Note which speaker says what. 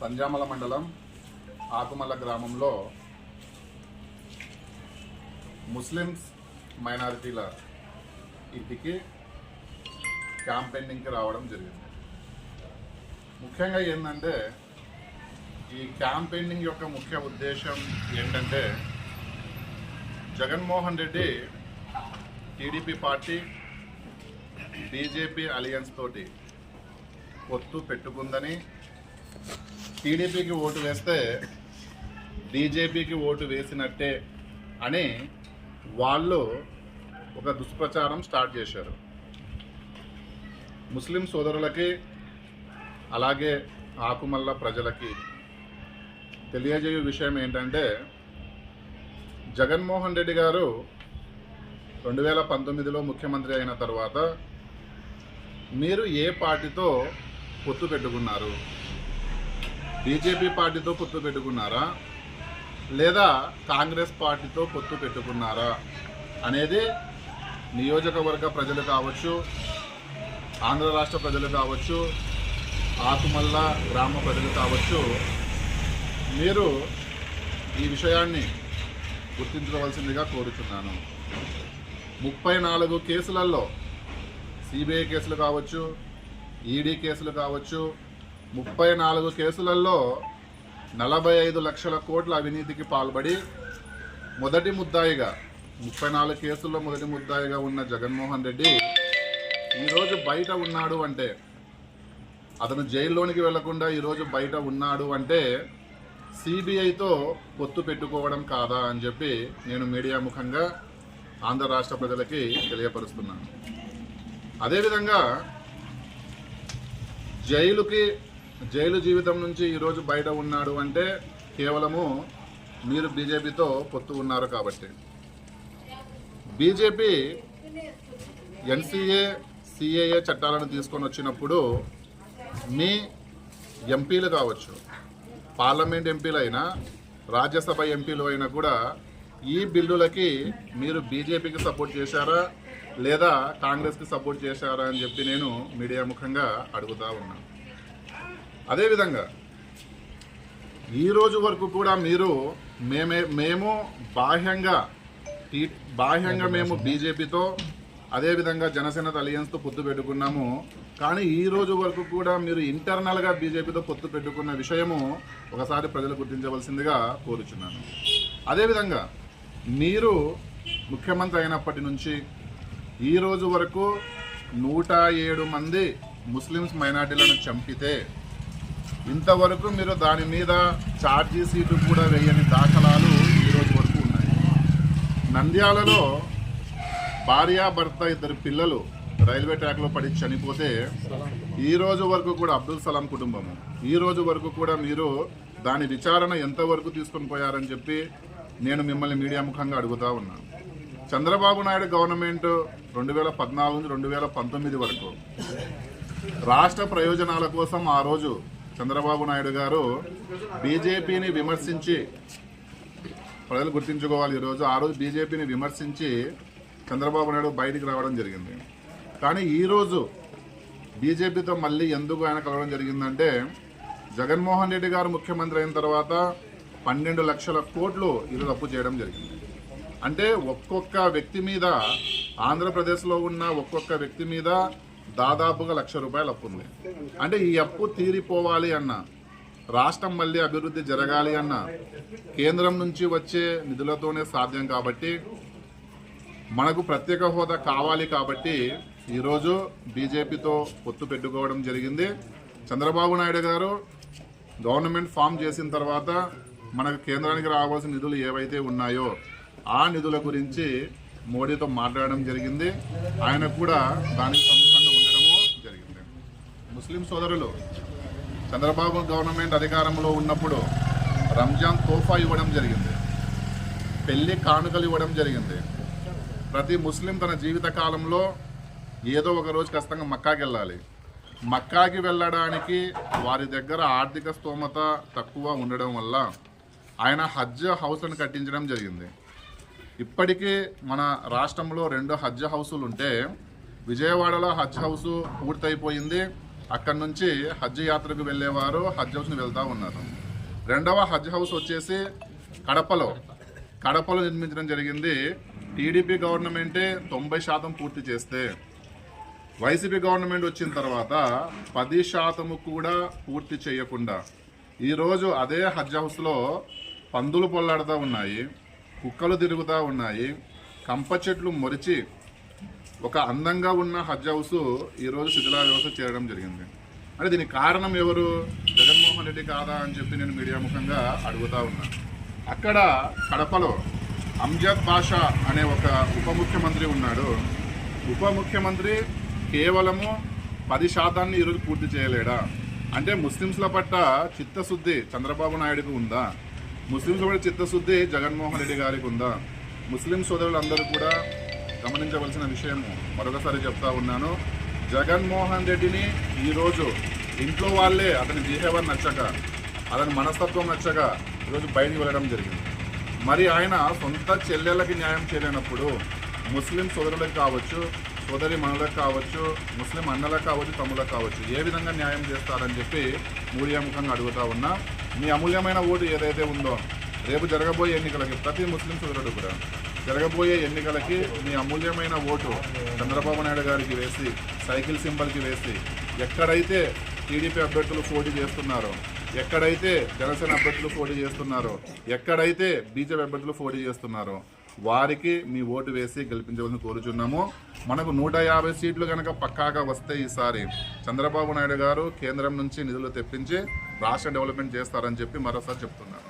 Speaker 1: సంజామల మండలం ఆకుమల్ల గ్రామంలో ముస్లిమ్స్ మైనారిటీల ఇంటికి క్యాంపెయినింగ్కి రావడం జరిగింది. ముఖ్యంగా ఏంటంటే ఈ క్యాంపెయినింగ్ యొక్క ముఖ్య ఉద్దేశం ఏంటంటే Jaganmohan Reddy TDP party BJP alliance తోటి పొత్తు పెట్టుకుందని టీడీపీకి ఓటు వేస్తే బీజేపీకి ఓటు వేసినట్టే అని వాళ్ళు ఒక దుష్ప్రచారం స్టార్ట్ చేశారు. ముస్లిం సోదరులకి అలాగే ఆకుమల్ల ప్రజలకి తెలియజేయే విషయం ఏంటంటే జగన్మోహన్ రెడ్డి గారు రెండు వేల పంతొమ్మిదిలో ముఖ్యమంత్రి అయిన తర్వాత మీరు ఏ పార్టీతో పొత్తు పెట్టుకున్నారు? బీజేపీ పార్టీతో పొత్తు పెట్టుకున్నారా? లేదా కాంగ్రెస్ పార్టీతో పొత్తు పెట్టుకున్నారా? అనేది నియోజకవర్గ ప్రజలు కావచ్చు ఆంధ్ర రాష్ట్ర ప్రజలు కావచ్చు ఆకుమల్ల గ్రామ ప్రజలు కావచ్చు మీరు ఈ విషయాన్ని గుర్తించవలసిందిగా కోరుతున్నాను ముప్పై నాలుగు కేసులలో సిబిఐ కేసులు కావచ్చు ఈడీ కేసులు కావచ్చు ముప్పై నాలుగు కేసులలో నలభై ఐదు లక్షల కోట్ల అవినీతికి పాల్పడి మొదటి ముద్దాయిగా ముప్పై నాలుగు కేసుల్లో మొదటి ముద్దాయిగా ఉన్న జగన్మోహన్ రెడ్డి ఈరోజు బయట ఉన్నాడు అంటే అతను జైల్లోనికి వెళ్ళకుండా ఈరోజు బయట ఉన్నాడు అంటే సిబిఐతో పొత్తు పెట్టుకోవడం కాదా అని చెప్పి నేను మీడియా ముఖంగా ఆంధ్ర రాష్ట్ర ప్రజలకి తెలియపరుస్తున్నాను. అదేవిధంగా జైలుకి జైలు జీవితం నుంచి ఈరోజు బయట ఉన్నాడు అంటే కేవలము మీరు బీజేపీతో పొత్తు ఉన్నారు కాబట్టి. బీజేపీ ఎన్సీఏ సిఏఏ చట్టాలను తీసుకొని వచ్చినప్పుడు మీ ఎంపీలు కావచ్చు పార్లమెంట్ ఎంపీలు అయినా రాజ్యసభ ఎంపీలు అయినా కూడా ఈ బిల్లులకి మీరు బీజేపీకి సపోర్ట్ చేశారా లేదా కాంగ్రెస్కి సపోర్ట్ చేశారా అని చెప్పి నేను మీడియా ముఖంగా అడుగుతా ఉన్నాను. అదేవిధంగా ఈ రోజు వరకు కూడా మీరు మేమే మేము బాహ్యంగా టీ- బాహ్యంగా మేము బీజేపీతో అదేవిధంగా జనసేన అలియన్స్తో పొత్తు పెట్టుకున్నాము. కానీ ఈ రోజు వరకు కూడా మీరు ఇంటర్నల్గా బీజేపీతో పొత్తు పెట్టుకున్న విషయము ఒకసారి ప్రజలు గుర్తించవలసిందిగా కోరుచున్నాను. అదేవిధంగా మీరు ముఖ్యమంత్రి అయినప్పటి నుంచి ఈ రోజు వరకు నూట ఏడు మంది ముస్లిమ్స్ మైనార్టీలను చంపితే ఇంతవరకు మీరు దాని మీద ఛార్జీ సీటు కూడా వేయని దాఖలాలు ఈరోజు వరకు ఉన్నాయి. నంద్యాలలో భార్యాభర్త ఇద్దరు పిల్లలు రైల్వే ట్రాక్లో పడి చనిపోతే ఈ రోజు వరకు కూడా అబ్దుల్ సలాం కుటుంబము. ఈ రోజు వరకు కూడా మీరు దాని విచారణ ఎంతవరకు తీసుకొని పోయారని చెప్పి నేను మిమ్మల్ని మీడియా ముఖంగా అడుగుతా ఉన్నాను. చంద్రబాబు నాయుడు గవర్నమెంట్ రెండు వేల పద్నాలుగు నుంచి రెండు వేల పంతొమ్మిది వరకు రాష్ట్ర ప్రయోజనాల కోసం ఆ రోజు చంద్రబాబు నాయుడు గారు బీజేపీని విమర్శించి ప్రజలు గుర్తించుకోవాలి ఈరోజు ఆ రోజు బీజేపీని విమర్శించి చంద్రబాబు నాయుడు బయటికి రావడం జరిగింది. కానీ ఈరోజు బీజేపీతో మళ్ళీ ఎందుకు ఆయన కలవడం జరిగిందంటే జగన్మోహన్ రెడ్డి గారు ముఖ్యమంత్రి అయిన తర్వాత పన్నెండు లక్షల కోట్లు ఈరోజు అప్పు చేయడం జరిగింది. అంటే ఒక్కొక్క వ్యక్తి మీద ఆంధ్రప్రదేశ్లో ఉన్న ఒక్కొక్క వ్యక్తి మీద దాదాపుగా లక్ష రూపాయలు అప్పు ఉంది అంటే ఈ అప్పు తీరిపోవాలి అన్న రాష్ట్రం మళ్ళీ అభివృద్ధి జరగాలి అన్న కేంద్రం నుంచి వచ్చే నిధులతోనే సాధ్యం కాబట్టి మనకు ప్రత్యేక హోదా కావాలి కాబట్టి ఈరోజు బీజేపీతో పొత్తు పెట్టుకోవడం జరిగింది. చంద్రబాబు నాయుడు గారు గవర్నమెంట్ ఫామ్ చేసిన తర్వాత మనకు కేంద్రానికి రావాల్సిన నిధులు ఏవైతే ఉన్నాయో ఆ నిధుల గురించి మోడీతో మాట్లాడడం జరిగింది. ఆయన కూడా దానికి సముఖంగా ముస్లిం సోదరులు చంద్రబాబు గవర్నమెంట్ అధికారంలో ఉన్నప్పుడు రంజాన్ తోఫా ఇవ్వడం జరిగింది. పెళ్ళి కానుకలు ఇవ్వడం జరిగింది. ప్రతి ముస్లిం తన జీవిత కాలంలో ఏదో ఒక రోజు ఖచ్చితంగా మక్కాకి వెళ్ళాలి. మక్కాకి వెళ్ళడానికి వారి దగ్గర ఆర్థిక స్తోమత తక్కువ ఉండడం వల్ల ఆయన హజ్ హౌస్లను కట్టించడం జరిగింది. ఇప్పటికీ మన రాష్ట్రంలో రెండు హజ్ హౌసులు ఉంటే విజయవాడలో హజ్ హౌస్ పూర్తయిపోయింది. అక్కడి నుంచి హజ్ యాత్రకు వెళ్ళేవారు హజ్ హౌస్ని వెళ్తూ ఉన్నారు. రెండవ హజ్ హౌస్ వచ్చేసి కడపలో. కడపలో నిర్మించడం జరిగింది టీడీపీ గవర్నమెంటే తొంభై శాతం పూర్తి చేస్తే. వైసీపీ గవర్నమెంట్ వచ్చిన తర్వాత పది శాతము కూడా పూర్తి చేయకుండా. ఈరోజు అదే హజ్ హౌస్లో పందులు పొల్లాడుతూ ఉన్నాయి కుక్కలు తిరుగుతూ ఉన్నాయి కంప చెట్లు మొరిచి ఒక అందంగా ఉన్న హజ్ హౌస్ ఈరోజు శిథిలా వ్యవస్థ చేయడం జరిగింది. అంటే దీనికి కారణం ఎవరు? జగన్మోహన్ రెడ్డి కాదా అని చెప్పి నేను మీడియా ముఖంగా అడుగుతా ఉన్నా. అక్కడ కడపలో అంజద్ బాషా అనే ఒక ఉప ముఖ్యమంత్రి ఉన్నాడు. ఉప ముఖ్యమంత్రి కేవలము పది శాతాన్ని ఈరోజు పూర్తి చేయలేడా? అంటే ముస్లింస్ల పట్ల చిత్తశుద్ధి చంద్రబాబు నాయుడుకు ఉందా? ముస్లింస్ పట్ల చిత్తశుద్ధి జగన్మోహన్ రెడ్డి గారికి ఉందా? ముస్లిం సోదరులందరూ కూడా గమనించవలసిన విషయం మరొకసారి చెప్తా ఉన్నాను. జగన్మోహన్ రెడ్డిని ఈరోజు ఇంట్లో వాళ్ళే అతని బిహేవియర్ నచ్చక అతని మనస్తత్వం నచ్చక ఈరోజు బయటికి వెళ్ళడం జరిగింది. మరి ఆయన సొంత చెల్లెళ్ళకి న్యాయం చేయలేనప్పుడు ముస్లిం సోదరులకు కావచ్చు సోదరి మనులకు కావచ్చు ముస్లిం అన్నలకు కావచ్చు తమ్ములకు కావచ్చు ఏ విధంగా న్యాయం చేస్తారని చెప్పి మీడియా అడుగుతా ఉన్నా. మీ అమూల్యమైన ఓటు ఏదైతే ఉందో రేపు జరగబోయే ఎన్నికలకి ప్రతి ముస్లిం సోదరుడు కూడా జరగబోయే ఎన్నికలకి మీ అమూల్యమైన ఓటు చంద్రబాబు నాయుడు గారికి వేసి సైకిల్ సింబల్కి వేసి ఎక్కడైతే టీడీపీ అభ్యర్థులు పోటీ చేస్తున్నారో ఎక్కడైతే జనసేన అభ్యర్థులు పోటీ చేస్తున్నారో ఎక్కడైతే బీజేపీ అభ్యర్థులు పోటీ చేస్తున్నారో వారికి మీ ఓటు వేసి గెలిపించవలసి కోరుచున్నాము. మనకు నూట యాభై సీట్లు కనుక పక్కాగా వస్తే ఈసారి చంద్రబాబు నాయుడు గారు కేంద్రం నుంచి నిధులు తెప్పించి రాష్ట్ర డెవలప్మెంట్ చేస్తారని చెప్పి మరోసారి చెప్తున్నారు.